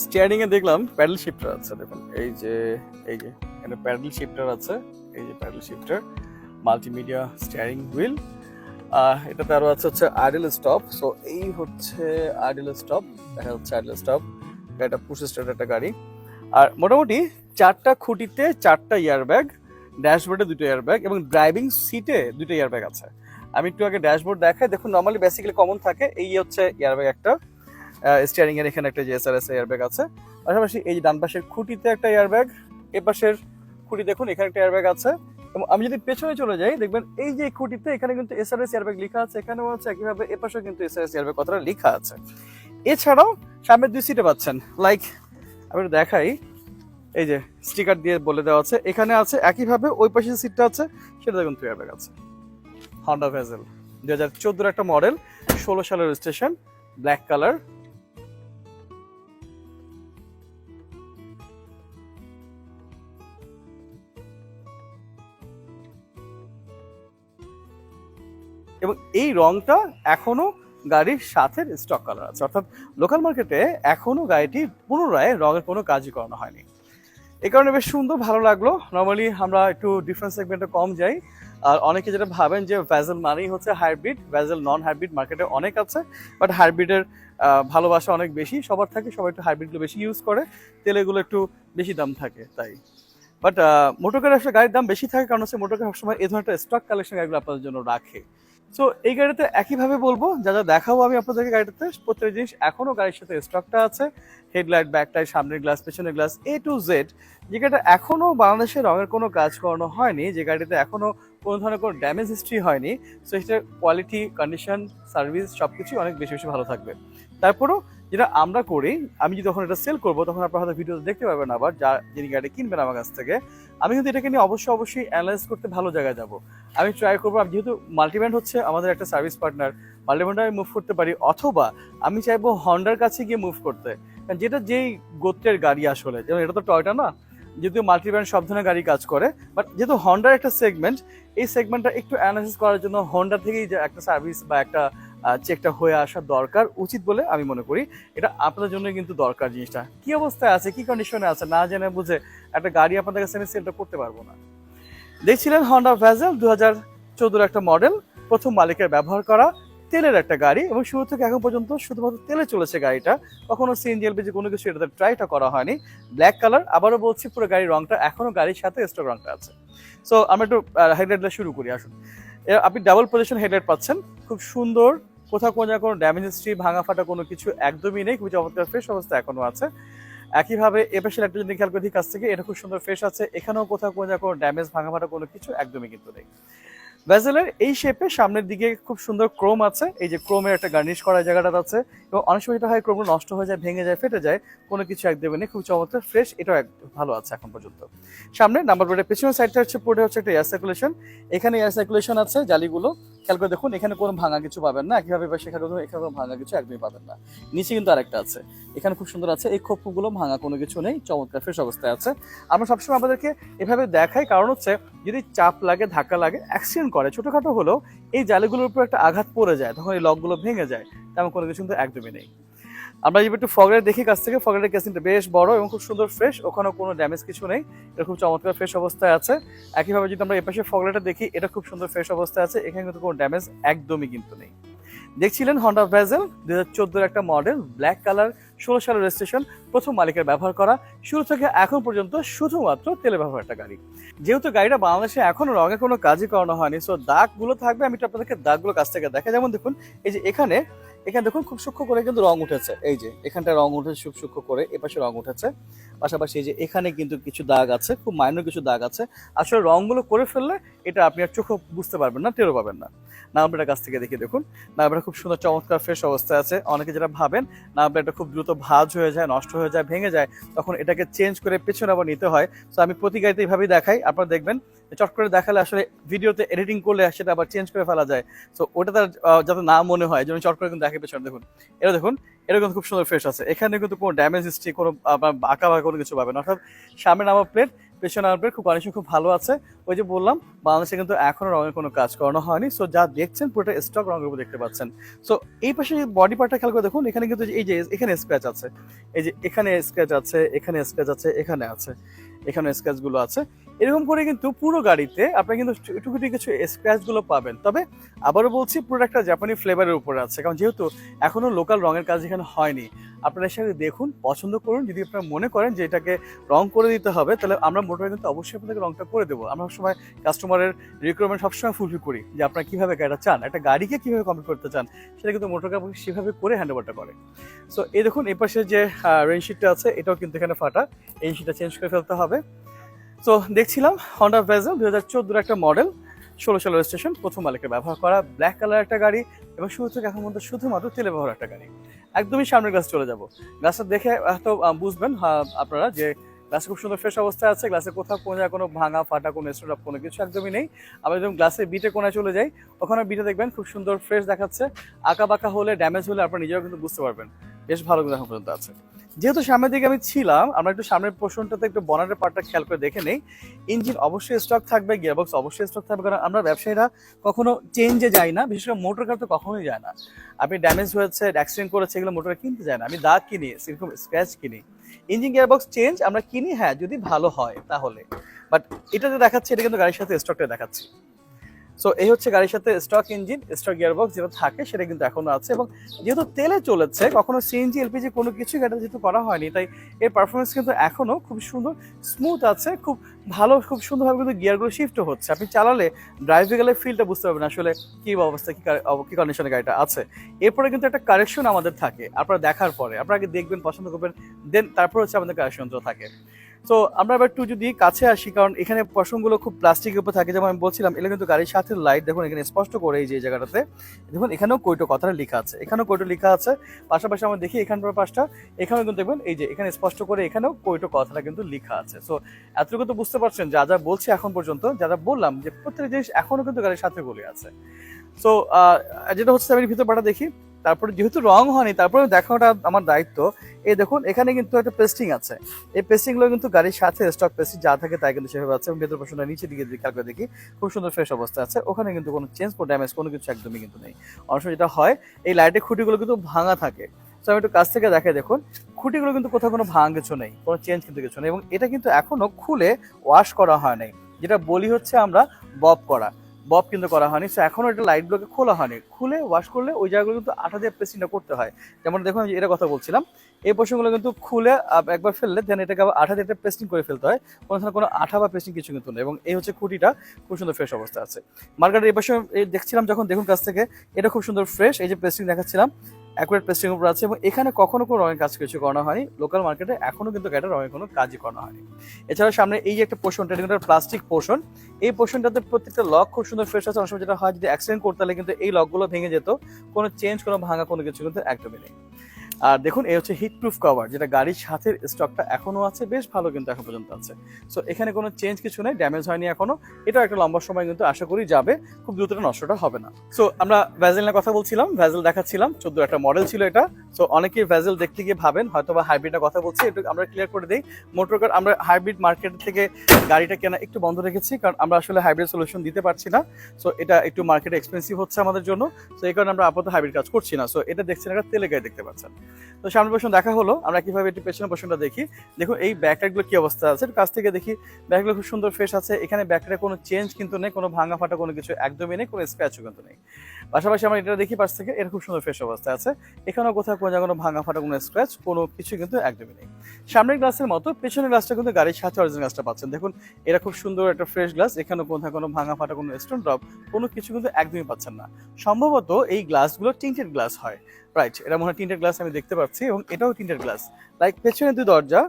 Steering এ দেখলাম pedal shifter আছে, দেখুন। এই যে এই যে, এখানে প্যাডেল শিফটার আছে, এই যে paddle shifter multimedia steering wheel এটাতে আরও আছে হচ্ছে আইডল স্টপ সো এই হচ্ছে আইডল স্টপ দেখা হচ্ছে আইডল স্টপ এটা পুশ স্টার্ট একটা গাড়ি। আর মোটামুটি চারটা খুঁটিতে চারটা ইয়ার ব্যাগ ড্যাশবোর্ডে দুটো ইয়ার ব্যাগ এবং ড্রাইভিং সিটে দুটো ইয়ার ব্যাগ আছে। আমি একটু আগে ড্যাশবোর্ড দেখাই, দেখুন নর্মালি বেসিক্যালি কমন থাকে, এই হচ্ছে ইয়ার ব্যাগ একটা। স্টিয়ারিং এর এখানে একটা জিএসআরএস এয়ার ব্যাগ আছে। পাশাপাশি এই ডান পাশের খুঁটিতে একটা এয়ার ব্যাগ এ পাশের খুঁটি দেখুন, এখানে একটা এয়ার ব্যাগ আছে। এবং আমি যদি পেছনে চলে যাই, দেখবেন এই যে খুঁটিতে এখানে কিন্তু এসআরএস এয়ার ব্যাগ লেখা আছে, এখানেও আছে, একইভাবে এ পাশেও কিন্তু এসআরএস এয়ার ব্যাগ কথাটা লেখা আছে। এছাড়াও সামনের দুই সিটে পাচ্ছেন লাইক আমি দেখাই, এই যে স্টিকার দিয়ে বলে দেওয়া আছে, এখানে আছে, একইভাবে ওই পাশে সিটটা আছে, সেটা দেখুন এয়ার ব্যাগ আছে। হন্ডা ভেজেল দু হাজার চোদ্দোর একটা মডেল ষোলো সালের রেজিস্ট্রেশন ব্ল্যাক কালার এবং এই রংটা এখনও গাড়ির সাথে স্টক কালার আছে। অর্থাৎ লোকাল মার্কেটে এখনও গাড়িটি পুনরায় রঙের কোনো কাজই করানো হয়নি। এই কারণে বেশ সুন্দর, ভালো লাগল। নর্মালি আমরা একটু ডিফারেন্স সেগমেন্টে কম যাই। আর অনেকে যেটা ভাবেন যে ভ্যাজেল মানেই হচ্ছে হাইব্রিড ভ্যাজেল নন হাইব্রিড মার্কেটে অনেক আছে। বাট হাইব্রিডের ভালোবাসা অনেক বেশি। সবার থাকে, সবাই একটু হাইব্রিডগুলো বেশি ইউজ করে। তেলেগুলো একটু বেশি দাম থাকে, তাই। বাট মোটরকার আসলে গাড়ির দাম বেশি থাকে। কারণ হচ্ছে মোটরকার সবসময় এই ধরনের স্টক কালেকশন গাড়িগুলো আপনাদের জন্য রাখে। সো এই গাড়িতে একইভাবে বলব, যা যা দেখাবো আমি আপনাদেরকে গাড়িটাতে প্রত্যেক জিনিস এখনও গাড়ির সাথে স্টকটা আছে। হেডলাইট ব্যাকটাই সামনের গ্লাস পেছনের গ্লাস এ টু জেড যে গাড়িটা এখনও বাংলাদেশের রঙের কোনো কাজ করানো হয়নি, যে গাড়িতে এখনও কোনো ধরনের কোনো ড্যামেজ হিস্ট্রি হয়নি সো সেটার কোয়ালিটি কন্ডিশন সার্ভিস সব কিছুই অনেক বেশি বেশি ভালো থাকবে। তারপরেও যেটা আমরা করি, আমি যদি যখন এটা সেল করব, তখন আপনারা হয়তো ভিডিও দেখতে পাবেন আবার যা, যিনি গাড়ি কিনবেন আমার কাছ থেকে, আমি কিন্তু এটাকে নিয়ে অবশ্যই অবশ্যই অ্যানালাইজ করতে ভালো জায়গায় যাব। আমি ট্রাই করব, আমি যেহেতু মাল্টিব্যান্ড হচ্ছে, আমাদের একটা সার্ভিস পার্টনার মাল্টিব্যান্ডে আমি মুভ করতে পারি, অথবা আমি চাইব হন্ডার কাছে গিয়ে মুভ করতে। কারণ যেটা যেই গোত্রের গাড়ি আসলে, যেমন এটা তো টয়টা না, যেহেতু মাল্টিব্যান্ড সব ধরনের গাড়ি কাজ করে বাট যেহেতু হন্ডার একটা সেগমেন্ট এই সেগমেন্টটা একটু অ্যানালাইসিস করার জন্য হন্ডা থেকেই একটা সার্ভিস বা একটা চেকটা হয়ে আসা দরকার, উচিত বলে আমি মনে করি। এটা আপনাদের জন্য কিন্তু দরকার জিনিসটা। কি অবস্থায় আছে, কি কন্ডিশনে আছে, না জেনে বুঝে একটা গাড়ি আপনাদের কাছে আমি সেলটা করতে পারব না। দেখছিলেন হন্ডা ভ্যাজেল দু হাজার চোদ্দোর একটা মডেল প্রথম মালিকের ব্যবহার করা, তেলের একটা গাড়ি এবং শুরু থেকে এখন পর্যন্ত শুধুমাত্র তেলে চলেছে গাড়িটা। কখনো সিএনজি এলপিজি কোনো কিছু এটাতে ট্রাইটা করা হয়নি। ব্ল্যাক কালার আবারও বলছি পুরো গাড়ির রংটা এখনও গাড়ির সাথে স্টক রংটা আছে। সো আমরা একটু হেডলাইটটা শুরু করি, আসুন। আপনি ডাবল পজিশন হেডলাইট পাচ্ছেন। খুব সুন্দর কোথাও কোনো জায়গায় কোনো ড্যামেজ হিস্ট্রি ভাঙা ফাটা কোনো কিছু একদমই নেই। খুবই চমৎকার ফ্রেশ অবস্থা এখনও আছে। একইভাবে এপেশাল একটা যদি খেয়াল করি কাছ থেকে, এটা খুব সুন্দর ফ্রেশ আছে। এখানেও কোথাও কোনো জায়গায় কোনো ড্যামেজ ভাঙা ফাটা কোনো কিছু একদমই কিন্তু নেই। ভেজেলের এই শেপে সামনের দিকে খুব সুন্দর ক্রোম আছে। এই যে ক্রোমের একটা গার্নিশ করা জায়গাটা আছে। এবং অনেক সময় এটা হয় ক্রোমগুলো নষ্ট হয়ে যায়, ভেঙে যায়, ফেটে যায়, কোনো কিছু একদমই নেই খুব চমৎকার ফ্রেশ এটাও এক ভালো আছে এখন পর্যন্ত। সামনে নাম্বার প্লেটের পেছনের সাইডটা হচ্ছে পড়ে হচ্ছে একটা এয়ার সার্কুলেশন এখানে এয়ার সার্কুলেশন আছে, জালিগুলো। খেয়াল করে দেখুন, এখানে কোনো ভাঙা কিছু পাবেন না। একইভাবে সেখানে এখানে কোনো ভাঙা কিছু একদমই পাবেন না। নিচে কিন্তু আরেকটা আছে। এখানে খুব সুন্দর আছে। এই খোপগুলো ভাঙা কোনো কিছু নেই। চমৎকার ফ্রেশ অবস্থায় আছে। আমরা সবসময় আমাদেরকে এভাবে দেখাই। কারণ হচ্ছে, যদি চাপ লাগে, ধাক্কা লাগে অ্যাক্সিডেন্ট করে, ছোটখাটো হলেও এই জালিগুলোর উপর একটা আঘাত পড়ে যায়, তখন এই লকগুলো ভেঙে যায়, তেমন কোনো কিছু কিন্তু একদমই নেই। আমরা যদি একটু ফগলেট দেখি কাছ থেকে ফগলেটের কেসিংটা বেশ বড় এবং খুব সুন্দর ফ্রেশ ওখানেও কোনো ড্যামেজ কিছু নেই, এটা খুব চমৎকার ফ্রেশ অবস্থায় আছে। একইভাবে যদি আমরা এপাশে ফগলেটটা দেখি, এটা খুব সুন্দর ফ্রেশ অবস্থায় আছে, এখানে কিন্তু কোনো ড্যামেজ একদমই কিন্তু নেই। দেখছিলেন হন্ডা ভেজেল দু হাজার একটা মডেল ব্ল্যাক কালার ষোলো সালের রেজিস্ট্রেশন প্রথম মালিকের ব্যবহার করা, শুরু থেকে এখন পর্যন্ত শুধুমাত্র তেলে ব্যবহার একটা গাড়ি। যেহেতু গাড়িটা বাংলাদেশে এখনও রঙে কোনো কাজই করানো হয়নি সো দাগগুলো থাকবে, আমি আপনাদেরকে দাগগুলো কাছ থেকে দেখা যেমন দেখুন, এই যে এখানে এখানে দেখুন খুব সূক্ষ্ম করে কিন্তু রং উঠেছে। এই যে এখানটা রং উঠেছে খুব সূক্ষ্ম করে, এপাশে রং উঠেছে। পাশাপাশি যে এখানে কিন্তু কিছু দাগ আছে, খুব মাইনর কিছু দাগ আছে। আসলে রংগুলো করে ফেললে এটা আপনি আর চোখে বুঝতে পারবেন না টেরো পাবেন না। নাম্বারটা কাছ থেকে দেখে দেখুন। নাম্বারটা খুব সুন্দর চমৎকার ফ্রেশ অবস্থায় আছে। অনেকে যেটা ভাবেন নাম্বারটা খুব দ্রুত ভাজ হয়ে যায়, নষ্ট হয়ে যায়, ভেঙে যায়, তখন এটাকে চেঞ্জ করে পেছনে আবার নিতে হয়। তো আমি প্রতি গাড়িতে এইভাবেই দেখাই। আপনারা দেখবেন, চট করে দেখালে আসলে ভিডিওতে এডিটিং করলে সেটা আবার চেঞ্জ করে ফেলা যায়। তো ওটা তার যাতে না মনে হয় যেমন চট করে কিন্তু দেখে পেছনে। দেখুন এটা দেখুন কিন্তু খুব সুন্দর ফ্রেশ আছে। এখানে কিন্তু কোনো ড্যামেজ হিস্ট্রি কোনো আঁকা বা কোনো কিছু পাবেন। অর্থাৎ সামনে নাম্বার প্লেট পেছনে আসবে খুব কন্ডিশন খুব ভালো আছে। ওই যে বললাম, বাংলাদেশে কিন্তু এখনও রঙের কোনো কাজ করানো হয়নি। সো যা দেখছেন, পুরোটা স্টক রঙের উপর দেখতে পাচ্ছেন। সো এই পাশে বডি পার্টটা খেয়াল করে দেখুন, এখানে কিন্তু এই যে, এখানে স্ক্র্যাচ আছে। এই যে, এখানে স্ক্র্যাচ আছে, এখানে স্ক্র্যাচ আছে, এখানে আছে, এখানে স্ক্র্যাচগুলো আছে। এরকম করে কিন্তু পুরো গাড়িতে আপনি কিন্তু টুকুটি কিছু স্ক্র্যাচগুলো পাবেন। তবে আবারও বলছি পুরো একটা জাপানি ফ্লেভারের উপরে আছে। কারণ যেহেতু এখনও লোকাল রঙের কাজ এখানে হয়নি, আপনারা সাথে দেখুন, পছন্দ করুন। যদি আপনারা মনে করেন যে এটাকে রং করে দিতে হবে, তাহলে আমরা মোটরে কিন্তু অবশ্যই আপনাকে রংটা করে দেবো। আমরা সবসময় কাস্টমারের রিকোয়ারমেন্ট সবসময় ফুলফিল করি যে আপনারা কীভাবে গাড়িটা চান, একটা গাড়িকে কীভাবে কমপ্লিট করতে চান, সেটা কিন্তু মোটর কাপড় সেভাবে করে হ্যান্ড ওভারটা করে সো এই দেখুন, এই পাশে যে রেনশিটটা আছে, এটাও কিন্তু এখানে ফাটা। এই শিটটা চেঞ্জ করে ফেলতে হবে। তো দেখছিলাম হন্ডা ভেজেল দু হাজার চোদ্দোর একটা মডেল ষোলো সাল রেজিস্ট্রেশন প্রথম মালিকের ব্যবহার করা ব্ল্যাক কালার একটা গাড়ি এবং শুরু থেকে এখন পর্যন্ত শুধুমাত্র তেলে ব্যবহার একটা গাড়ি। একদমই সামনের গ্লাস চলে যাব। গ্লাসটা দেখে আহ, বুঝবেন আপনারা যে গ্লাসে খুব সুন্দর ফ্রেশ অবস্থায় আছে গ্লাসে কোথাও কোনো জায়গায় কোনো ভাঙা ফাটা কোনো স্টোর কোনো কিছু একদমই নেই। আমরা যখন গ্লাসে বিটে কোনায় চলে যাই ওখানে বিটে দেখবেন খুব সুন্দর ফ্রেশ দেখাচ্ছে। আঁকা বাঁকা হলে ড্যামেজ হলে আপনারা নিজেও কিন্তু বুঝতে পারবেন। বেশ ভালো কিন্তু এখন পর্যন্ত আছে। যেহেতু সামনের দিকে আমি ছিলাম, আমরা একটু সামনের পোর্শনটাতে একটু বনারের পার্টটা খেয়াল করে দেখে নেই। ইঞ্জিন অবশ্যই স্টক থাকবে গিয়ারবক্স অবশ্যই স্টক থাকবে, কারণ আমরা ব্যবসায়ীরা কখনো চেঞ্জে যাই না, বিশেষ করে মোটর কার তো কখনোই যায় না। আপনি ড্যামেজ হয়েছে অ্যাক্সিডেন্ট করেছে, এগুলো মোটর কিনতে যায় না। আমি দাগ কিনি, সেরকম স্ক্র্যাচ কিনি। ইঞ্জিন গিয়ারবক্স চেঞ্জ আমরা কিনি হ্যাঁ যদি ভালো হয় তাহলে। বাট এটা যে দেখাচ্ছে, এটা কিন্তু গাড়ির সাথে স্টকটা দেখাচ্ছি। সো এই হচ্ছে গাড়ির সাথে স্টক ইঞ্জিন স্টক গিয়ারবক্স যেটা থাকে, সেটা কিন্তু এখনও আছে এবং যেহেতু তেলে চলেছে, কখনো সিএনজি এলপিজি কোনো কিছু গাড়িতে যেহেতু করা হয়নি, তাই এর পারফরমেন্স কিন্তু এখনও খুব সুন্দর স্মুথ আছে, খুব ভালো, খুব সুন্দরভাবে কিন্তু গিয়ারগুলো শিফটও হচ্ছে। আপনি চালালে ড্রাইভে গেলে ফিলটা বুঝতে পারবেন আসলে কি অবস্থা, কি কি কন্ডিশনে গাড়িটা আছে। এরপরে কিন্তু একটা কারেকশন আমাদের থাকে, আপনারা দেখার পরে, আপনারা আগে দেখবেন, পছন্দ করবেন দেন তারপর হচ্ছে আমাদের কারেকশন থাকে। তো আমরা এবার একটু যদি কাছে আসি, কারণ এখানে পশমগুলো খুব প্লাস্টিকের উপর থাকে। যেমন আমি বলছিলাম, এগুলো কিন্তু গাড়ির সাথে লাইট দেখুন, এখানে স্পষ্ট করে এই যে জায়গাটাতে। দেখুন, এখানেও কৈটো কথাটা লেখা আছে। এখানেও কৈটো লেখা আছে। পাশাপাশি আমরা দেখি এখানকার পাশটা। এখানেও কিন্তু দেখবেন, এই যে, এখানে স্পষ্ট করে এখানেও কৈটো কথাটা কিন্তু লেখা আছে। সো এতটুকু তো বুঝতে পারছেন, যা যা বলছি এখন পর্যন্ত যারা বললাম, যে প্রত্যেক জিনিস এখনও কিন্তু গাড়ির সাথে বলে আছে। সো যেটা হচ্ছে, আমি ভিতর পাটা দেখি। তারপরে যেহেতু রং হয়নি তারপরে দেখাটা আমার দায়িত্ব। এই দেখুন, এখানে কিন্তু একটা পেস্টিং আছে। এই পেস্টিংগুলো কিন্তু গাড়ির সাথে স্টক পেস্টিং যা থাকে তাই কিন্তু সেভাবে আছে এবং ভেতর পোর্শনটা নিচে দিকে খেয়াল করে দেখি, খুব সুন্দর ফ্রেশ অবস্থা আছে। ওখানে কিন্তু কোনো চেঞ্জ কোনো ড্যামেজ কোনো কিছু একদমই কিন্তু নেই। সময় যেটা হয়, এই লাইটের খুঁটিগুলো কিন্তু ভাঙা থাকে। তো আমি একটু কাছ থেকে দেখে দেখুন, খুঁটিগুলো কিন্তু কোথাও কোনো ভাঙ কিছু নেই, কোনো চেঞ্জ কিন্তু কিছু নেই এবং এটা কিন্তু এখনও খুলে ওয়াশ করা হয় নাই। যেটা বলি হচ্ছে আমরা বব করা। বব কিন্তু করা হয়নি। সো এখনও এটা লাইট ব্লকে খোলা হয়নি। খুলে ওয়াশ করলে ওই জায়গাগুলো কিন্তু আঠা দিয়ে প্রেসিংটা করতে হয়। যেমন দেখুন আমি এটা কথা বলছিলাম। এই পোর্শনগুলো কিন্তু খুলে একবার ফেললে দেন এটাকে আবার আঠা দিয়ে পেস্টিং করে ফেলতে হয়। কোনো কোনো আঠা বা পেস্টিং কিছু কিন্তু নেই। এবং এই হচ্ছে খুঁটিটা, খুব সুন্দর ফ্রেশ অবস্থা আছে। মার্কেটের এই পাশে দেখছিলাম যখন দেখুন কাছ থেকে, এটা খুব সুন্দর ফ্রেশ এই যে পেস্টিং দেখাচ্ছিলাম। অ্যাকুরেট পেস্টিং উপর আছে এবং এখানে কখনো কোনো রঙের কাজ কিছু করানো হয়নি। লোকাল মার্কেটে এখনও কিন্তু গাড়িটা রঙের কোনো কাজই করানো হয়নি। এছাড়া সামনে এই যে একটা পোর্শনটা এটা কিন্তু প্লাস্টিক পোর্শন এই পোর্শনটাতে প্রত্যেকটা লক খুব সুন্দর ফ্রেশ আছে। অনেক সময় যেটা হয় যদি অ্যাক্সিডেন্ট করতে হলে কিন্তু এই লকগুলো ভেঙে যেত। কোনো চেঞ্জ কোনো ভাঙা, কোনো কিছু কিন্তু একদমই নেই। আর দেখুন, এই হচ্ছে হিট প্রুফ কভার যেটা গাড়ির সাথে স্টকটা এখনও আছে, বেশ ভালো কিন্তু এখন পর্যন্ত আছে। সো এখানে কোনো চেঞ্জ কিছু নেই ড্যামেজ হয়নি এখনও। এটা একটা লম্বা সময় কিন্তু আশা করি যাবে, খুব দ্রুত নষ্টটা হবে না। সো আমরা ভ্যাজেল কথা বলছিলাম ভ্যাজেল দেখাচ্ছিলাম, চোদ্দ একটা মডেল ছিল এটা। সো অনেকেই ভ্যাজেল দেখতে গিয়ে ভাবেন হয়তো বা হাইব্রিডের কথা বলছি, একটু আমরা ক্লিয়ার করে দিই। মোটর কার আমরা হাইব্রিড মার্কেট থেকে গাড়িটা কেনা একটু বন্ধ রেখেছি, কারণ আমরা আসলে হাইব্রিড সলিউশন দিতে পারছি না। সো এটা একটু মার্কেটে এক্সপেন্সিভ হচ্ছে আমাদের জন্য। সো এই কারণে আমরা আপাতত হাইব্রিড কাজ করছি না। সো এটা দেখছেন একটা তেলে গায়ে দেখতে পাচ্ছেন। তো, সামনে পোর্শন দেখা হলো, আমরা কীভাবে একটু পেছনের পোর্শনটা দেখি। দেখুন, এই ব্যাকটাগুলো কি অবস্থা আছে? কাছ থেকে দেখি। ব্যাকগুলো খুব সুন্দর ফ্রেশ আছে। এখানে ব্যাকটা কোনো চেঞ্জ কিন্তু নেই, কোনো ভাঙা ফাটা কোনো কিছু একদমই নেই, কোনো স্ক্র্যাচও কিন্তু নেই। পাশাপাশি আমরা এটা দেখি পাশ থেকে, এটা খুব সুন্দর ফ্রেশ অবস্থা আছে। এখানেও কোথাও কোনো কোনো ভাঙা ফাটা, কোনো স্ক্র্যাচ কোনো কিছু কিন্তু একদমই নেই। সামনের গ্লাসের মতো, পেছনের গ্লাসটা কিন্তু গাড়ির সাথে অরিজিনাল গ্লাসটা পাচ্ছেন। দেখুন, এটা খুব সুন্দর একটা ফ্রেশ গ্লাস এখানে কোথাও কোনো ভাঙা ফাটা, কোনো স্টোন ড্রপ কোনো কিছু কিন্তু একদমই পাচ্ছেন না। সম্ভবত এই গ্লাসগুলো টিন্টেড গ্লাস হয়। রাইট এটা মনে হয় টিন্টেড গ্লাস আমি দেখতে পাচ্ছি এবং এটাও টিন্টেড গ্লাস লাইক পেছনে দুই দরজা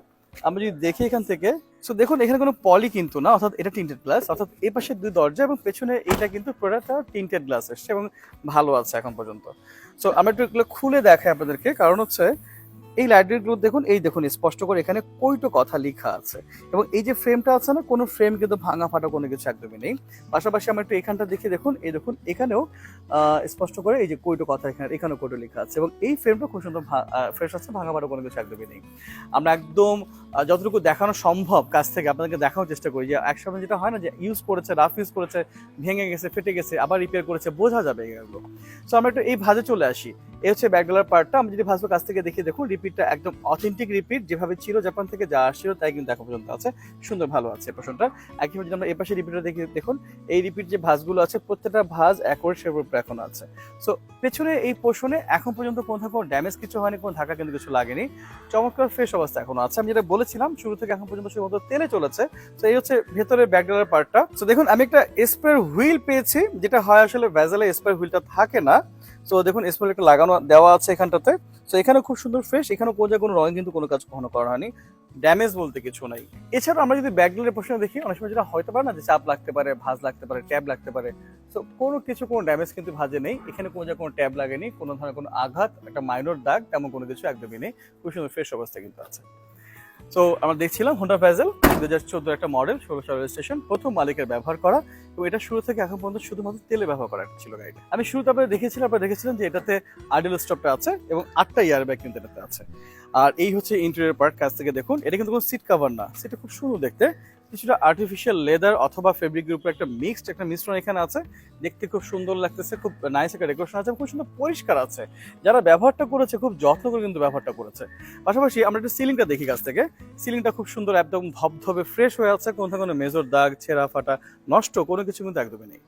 আমরা যদি দেখি এখান থেকে সো দেখুন এখানে কোনো পলি কিন্তু না, অর্থাৎ এটা টিন্টেড গ্লাস অর্থাৎ এই পাশে দুই দরজা এবং পেছনে এটা কিন্তু প্রোডাক্টটা টিন্টেড গ্লাস এসছে এবং ভালো আছে এখন পর্যন্ত। সো আমরা একটু এগুলো খুলে দেখাই আপনাদেরকে, কারণ হচ্ছে এই লাইটগুলো দেখুন, এই দেখুন স্পষ্ট করে এখানে কইটো কথা লেখা আছে। এবং এই যে ফ্রেমটা আছে না, কোনো ফ্রেম কিন্তু ভাঙা ফাটা কোনো কিছু একদমই নেই। পাশাপাশি আমরা একটু এখানটা দেখে দেখুন, এই দেখুন, এখানেও স্পষ্ট করে এই যে কইটো কথা এখানে, এখানেও কইটো লেখা আছে। এবং এই ফ্রেমটা খুব সুন্দর ফ্রেশ আছে, ভাঙা ফাটা কোনো কিছু একদমই নেই। আমরা একদম যতটুকু দেখানো সম্ভব কাছ থেকে আপনাদেরকে দেখানোর চেষ্টা করি যে, একসময় যেটা হয় না যে ইউজ করেছে রাফ ইউজ করেছে, ভেঙে গেছে, ফেটে গেছে, আবার রিপেয়ার করেছে, বোঝা যাবে এগুলো। সো আমরা একটু এই ভাজে চলে আসি। এই হচ্ছে ব্যাকডলার পার্টটা আমি যদি ভাজবো কাছ থেকে দেখিয়ে দেখুন রিপিটটা একদম অথেন্টিক রিপিট যেভাবে ছিল জাপান থেকে যা আসছিল তাই কিন্তু এখন পর্যন্ত আছে। সুন্দর, ভালো আছে পোর্শনটা। একইভাবে যদি আমরা এই পাশে রিপিটটা দেখি, দেখুন, এই রিপিট যে ভাঁজগুলো আছে, প্রত্যেকটা ভাঁজ একর সের এখন আছে। সো পেছনে এই পোর্শনে এখন পর্যন্ত কোনো কোনো ড্যামেজ কিছু হয়নি, কোনো ধাক্কা কিন্তু কিছু লাগেনি। চমৎকার ফ্রেশ অবস্থা এখনও আছে। আমি যেটা বলেছিলাম, শুরু থেকে এখন পর্যন্ত শুধুমাত্র তেলে চলেছে। তো এই হচ্ছে ভেতরে ব্যাকডলার পার্টটা তো দেখুন, আমি একটা স্পেয়ার হুইল পেয়েছি, যেটা হয় আসলে ভ্যাজেলে স্পেয়ার হুইলটা থাকে না। তো দেখুন স্পেয়ার একটা লাগানো, দেওয়া আছে এখানটাতে। তো এখানে খুব সুন্দর ফ্রেশ এখানে কোনো কোনো রঙ কিন্তু কোনো কাজ কখনো করা হয়নি। ড্যামেজ বলতে কিছু নাই। এছাড়া আমরা যদি ব্যাকডলের প্রশ্ন দেখি, অনেক সময় যেটা হয়তো পারে না যে চাপ লাগতে পারে, ভাজ লাগতে পারে ট্যাব লাগতে পারে। সো কোনো কিছু, কোনো ড্যামেজ কিন্তু ভাজে নেই। এখানে কোনো জায়গায় কোনো ট্যাব লাগেনি, কোনো ধরনের কোনো আঘাত, একটা মাইনর দাগ, তেমন কোনো কিছু একদমই নেই। খুব সুন্দর ফ্রেশ অবস্থা কিন্তু আছে। তো আমরা দেখছিলাম হোন্ডা ভ্যাজেল দু হাজার চোদ্দ একটা মডেল ষোলোশো স্টেশন প্রথম মালিকের ব্যবহার করা, এবং এটা শুরু থেকে এখন পর্যন্ত শুধুমাত্র তেলে ব্যবহার করা ছিল গাড়িটা। আমি শুরুতে আপনারা দেখেছিলাম আপনার দেখেছিলাম যে এটাতে আইডেল স্টপটা আছে এবং আটটা ইয়ার ব্যাগ কিন্তু এটাতে আছে। আর এই হচ্ছে ইন্টেরিয়ার পার্ট কাছ থেকে দেখুন, এটা কিন্তু কোনো সিট কাভার না। সেটা খুব সুন্দর দেখতে কিছুটা আর্টিফিশিয়াল লেদার অথবা ফেব্রিকের উপর একটা মিক্সড একটা মিশ্রণ এখানে আছে। দেখতে খুব সুন্দর লাগতেছে, খুব নাইস একটা ডেকোরেশন আছে খুব সুন্দর পরিষ্কার আছে। যারা ব্যবহারটা করেছে, খুব যত্ন করে কিন্তু ব্যবহারটা করেছে। পাশাপাশি আমরা একটু সিলিংটা দেখি কাছ থেকে। সিলিংটা খুব সুন্দর, একদম ধবধবে ফ্রেশ হয়ে আছে। কোনো কোনো মেজর দাগ, ছেঁড়া ফাটা, নষ্ট, কোনো কিছু কিন্তু একদমই নেই।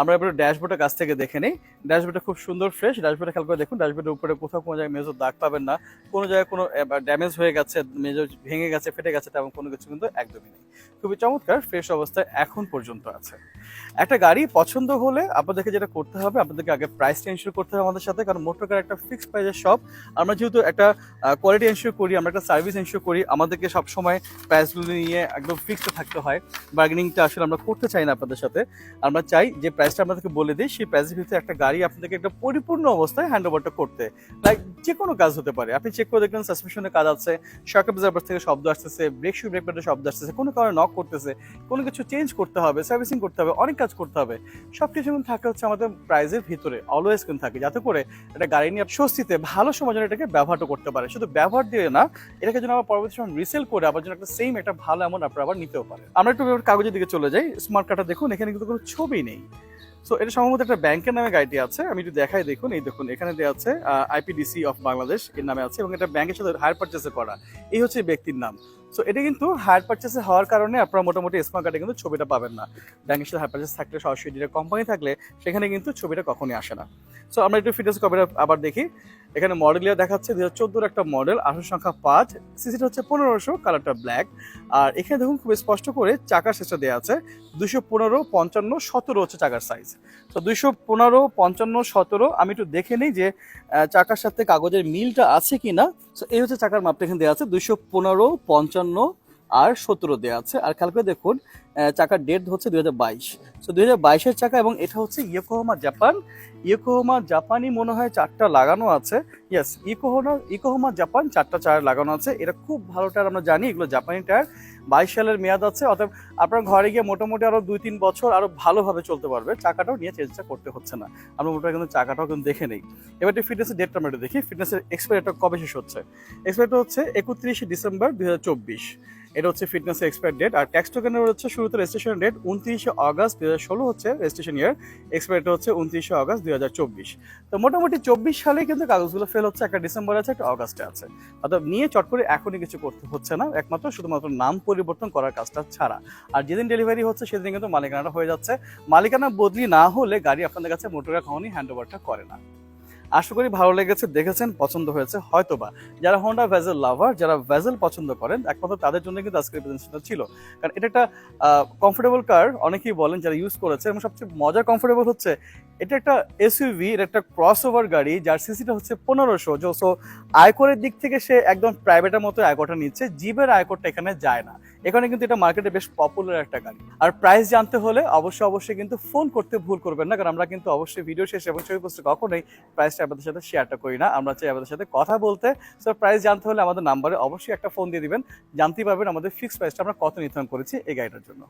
আমরা এবার ড্যাশবোর্ডের কাছ থেকে দেখে নিই। ড্যাশবোর্ডটা খুব সুন্দর ফ্রেশ ড্যাশবোর্ডে খেয়াল করে দেখুন ড্যাশবোর্ডের উপরে কোথাও কোনো জায়গায় মেজর দাগ পাবেন না। কোনো জায়গায় কোনো ড্যামেজ হয়ে গেছে মেজর ভেঙে গেছে, ফেটে গেছে, তেমন কোনো কিছু কিন্তু একদমই নেই। খুবই চমৎকার ফ্রেশ অবস্থায় এখন পর্যন্ত আছে। একটা গাড়ি পছন্দ হলে আপনাদেরকে যেটা করতে হবে, আপনাদেরকে আগে প্রাইসটা ইনশিওর করতে হবে আমাদের সাথে, কারণ মোটর কার একটা ফিক্সড প্রাইসের শপ আমরা যেহেতু একটা কোয়ালিটি ইনশিওর করি, আমরা একটা সার্ভিস ইনশিওর করি, আমাদেরকে সবসময় প্রাইসগুলো নিয়ে একদম ফিক্সড থাকতে হয়। বার্গেনিংটা আসলে আমরা করতে চাই না আপনাদের সাথে। আমরা চাই যে প্রাইসটা আপনাদেরকে বলে দিই, সেই প্রাইসের ভিতরে একটা গাড়ি আপনাদেরকে একটা পরিপূর্ণ অবস্থায় হ্যান্ড ওভারটা করতে লাইক যে কোনো কাজ হতে পারে। আপনি চেক করে দেখবেন সাসপেনশনের কাজ আছে শক অবজার্ভার থেকে শব্দ আসতেছে ব্রেক শু ব্রেক প্যাডের শব্দ আসতেছে, কোনো কারণে নক করতেছে, কোনো কিছু চেঞ্জ করতে হবে সার্ভিসিং করতে হবে, অনেক কাজ করতে হবে। সব কিছু কিন্তু থাকে হচ্ছে আমাদের প্রাইজের ভিতরে অলওয়েজ কিন্তু থাকে, যাতে করে একটা গাড়ি নিয়ে স্বস্তিতে ভালো সময় যেন এটাকে ব্যবহারটা করতে পারে। শুধু ব্যবহার দিয়ে না, এটাকে যেন আবার পরবর্তী সময় রিসেল করে আবার যেন একটা সেম একটা ভালো এমন আপনারা আবার নিতেও পারে আমরা একটু কাগজের দিকে চলে যাই স্মার্ট কার্ডটা দেখুন, এখানে কিন্তু কোনো ছবি নেই। সো এটা সম্ভবত একটা ব্যাংকের নামে গাড়িটি আছে। আমি একটু দেখাই, দেখুন, এই দেখুন, এখানে দেওয়া আছে আইপিডিসি অফ বাংলাদেশ এর নামে আছে এবং এটা ব্যাংকের সাথে হায়ার পারচেসে করা। এই হচ্ছে ব্যক্তির নাম। সো এটা কিন্তু হায়ার পারচেসে হওয়ার কারণে আপনারা মোটামুটি স্মার্ট কার্ডে কিন্তু ছবিটা পাবেন না। ব্যাংকের সাথে হায়ার পারচেস থাকলে সরাসরি যেটা কোম্পানি থাকলে সেখানে কিন্তু ছবিটা কখনই আসে না। সো আমরা একটু ফিটনেস কপিটা আবার দেখি। এখানে মডেল ইয়া দেখাচ্ছে দুই হাজার একটা মডেল আসল সংখ্যা পাঁচ সিসিটা হচ্ছে পনেরোশো কালারটা ব্ল্যাক আর এখানে দেখুন খুব স্পষ্ট করে চাকার শেষটা দেওয়া আছে দুশো পনেরো, পঞ্চান্ন, সতেরো হচ্ছে চাকার সাইজ তো দুইশো পনেরো, পঞ্চান্ন, সতেরো, আমি একটু দেখে নিই যে চাকার সাথে কাগজের মিলটা আছে কি না তো এই হচ্ছে চাকার মাপটা এখানে দেওয়া আছে, দুইশো পনেরো, পঞ্চান্ন আর সতেরো দেওয়া আছে। আর খেয়াল করে দেখুন চাকার ডেট হচ্ছে দুই হাজার বাইশ। তো দুই হাজার বাইশের চাকা এবং এটা হচ্ছে ইয়োকোহামা, জাপান। ইয়োকোহামা, জাপানি মনে হয় চারটা লাগানো আছে। ইয়েস ইকোহোনা ইকোহামা জাপান চারটা টায়ার লাগানো আছে। এটা খুব ভালো টায়ার আমরা জানি, এগুলো জাপানি টায়ার। বাইশ সালের মেয়াদ আছে, অতএব আপনার ঘরে গিয়ে মোটামুটি আরও দুই তিন বছর আরও ভালোভাবে চলতে পারবে। চাকাটাও নিয়ে চেঞ্জটা করতে হচ্ছে না। আমরা মোটামুটি কিন্তু চাকাটাও কিন্তু দেখে নেই। এবার একটু ফিটনেসের ডেটটা আমরা দেখি। ফিটনেসের এক্সপায়ারটা কবে শেষ হচ্ছে? এক্সপায়ারটা হচ্ছে একত্রিশে ডিসেম্বর দুই হাজার চব্বিশ। এটা হচ্ছে ফিটনেস এক্সপায়ার ডেট আর ট্যাক্স টোকেনের হচ্ছে শুরুতে রেজিস্ট্রেশন ডেট উনত্রিশে আগস্ট দুই হাজার ষোলো হচ্ছে রেজিস্ট্রেশন ইয়ার এক্সপায়ারটা হচ্ছে উনত্রিশে অগস্ট দুই হাজার চব্বিশ। তো মোটামুটি চব্বিশ সালে কিন্তু কাগজগুলো ফেল হচ্ছে, একটা ডিসেম্বরে আছে, একটা অগাস্টে আছে। অর্থাৎ নিয়ে চট করে এখনই কিছু করতে হচ্ছে না, একমাত্র শুধুমাত্র নাম পরিবর্তন করার কাজটা ছাড়া। আর যেদিন ডেলিভারি হচ্ছে, সেদিন কিন্তু মালিকানাটা হয়ে যাচ্ছে। মালিকানা বদলি না হলে গাড়ি আপনাদের কাছে মোটরকা কখনই হ্যান্ড ওভারটা করে না। আশা করি ভালো লেগেছে, দেখেছেন, পছন্দ হয়েছে, হয়তোবা। যারা হোন্ডা ভেজেল লাভার যারা ভেজেল পছন্দ করেন, একমাত্র তাদের জন্য কিন্তু আজকের প্রেজেন্টেশনটা ছিল। কারণ এটা একটা কমফোর্টেবল কার অনেকেই বলেন যারা ইউজ করেছে, এবং সবচেয়ে মজার কমফোর্টেবল হচ্ছে, এটা একটা এসইউভি এটা একটা ক্রস ওভার গাড়ি, যার সিসিটা হচ্ছে পনেরোশো। সো আয়করের দিক থেকে সে একদম প্রাইভেটের মতো আয়করটা নিচ্ছে, জিপের আয়করটা এখানে যায় না। এখানে কিন্তু এটা মার্কেটে বেশ পপুলার একটা গাড়ি। আর প্রাইস জানতে হলে অবশ্যই অবশ্যই কিন্তু ফোন করতে ভুল করবেন না, কারণ আমরা কিন্তু অবশ্যই ভিডিও শেষে এবং ছবি পোস্টে কখনোই প্রাইস প্রাইসটা আপনাদের সাথে শেয়ারটা করি না। আমরা চাই আপনাদের সাথে কথা বলতে। সো প্রাইস জানতে হলে আমাদের নাম্বারে অবশ্যই একটা ফোন দিয়ে দিবেন। জানতেই পারবেন আমাদের ফিক্স প্রাইসটা আমরা কত নির্ধারণ করেছি এই গাড়িটার জন্য।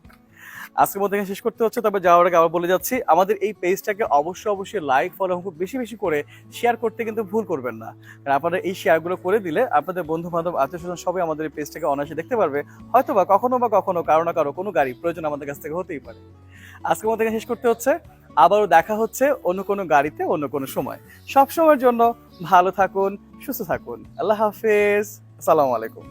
আজকের মধ্যে শেষ করতে হচ্ছে, তবে যাওয়ার আগে আবার বলে যাচ্ছি, আমাদের এই পেজটাকে অবশ্যই অবশ্যই লাইক ফলো খুব বেশি বেশি করে শেয়ার করতে কিন্তু ভুল করবেন না। কারণ আপনারা এই শেয়ারগুলো করে দিলে আপনাদের বন্ধু বান্ধব আত্মীয় স্বজন সবাই আমাদের এই পেজটাকে অনায়াসে দেখতে পারবে। হয়তো বা কখনো বা কখনো, কারও না কারও কোনো গাড়ি প্রয়োজন আমাদের কাছ থেকে হতেই পারে। আজকের মধ্যে শেষ করতে হচ্ছে আবারও দেখা হচ্ছে অন্য কোনো গাড়িতে, অন্য কোনো সময়। সব সময়ের জন্য ভালো থাকুন, সুস্থ থাকুন। আল্লাহ হাফেজ। আসসালামু আলাইকুম।